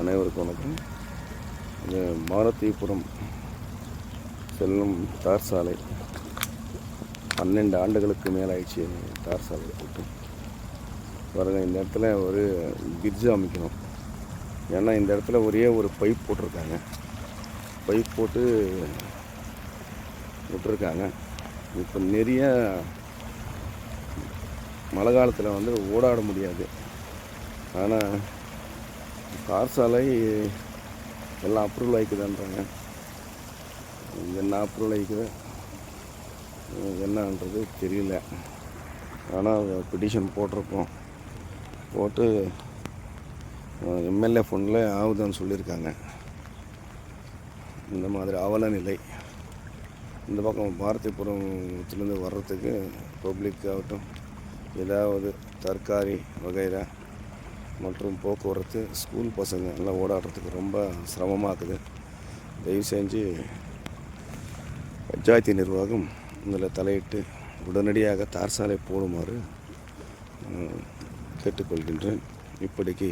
அனைவருக்கும் வணக்கம். இது மாரத்தீபுரம் செல்லும் தார் சாலை. பன்னெண்டு ஆண்டுகளுக்கு மேலாயிடுச்சு தார் சாலை போட்டு பாருங்கள் இந்த இடத்துல ஒரு பிரிட்ஜ் அமைக்கணும். ஏன்னா இந்த இடத்துல ஒரே ஒரு பைப் போட்டிருக்காங்க. பைப் போட்டு விட்டுருக்காங்க. இப்போ நிறைய மழை காலத்தில் வந்து ஓடாட முடியாது. ஆனால் கார் சாலை எல்லாம் அப்ரூவல் ஆகிக்குதுன்றாங்க என்ன அப்ரூவல் ஆகிக்குது என்னன்றது தெரியல. ஆனால் பிட்டிஷன் போட்டிருக்கோம். போட்டு எம்எல்ஏ ஃபோனில் ஆகுதுன்னு சொல்லியிருக்காங்க. இந்த மாதிரி அவல நிலை. இந்த பக்கம் பாரதிபுரத்துலேருந்து வர்றதுக்கு பப்ளிக் ஆகட்டும் ஏதாவது தற்காரி வகைரா மற்றும் போக்குவரத்து ஸ்கூல் பசங்க எல்லாம் ஓடாடுறதுக்கு ரொம்ப சிரமமாக இருக்குது. தயவு செஞ்சு பஞ்சாயத்து நிர்வாகம் இதில் தலையிட்டு உடனடியாக தார் சாலை போடுமாறு கேட்டுக்கொள்கின்றேன். இப்படிக்கு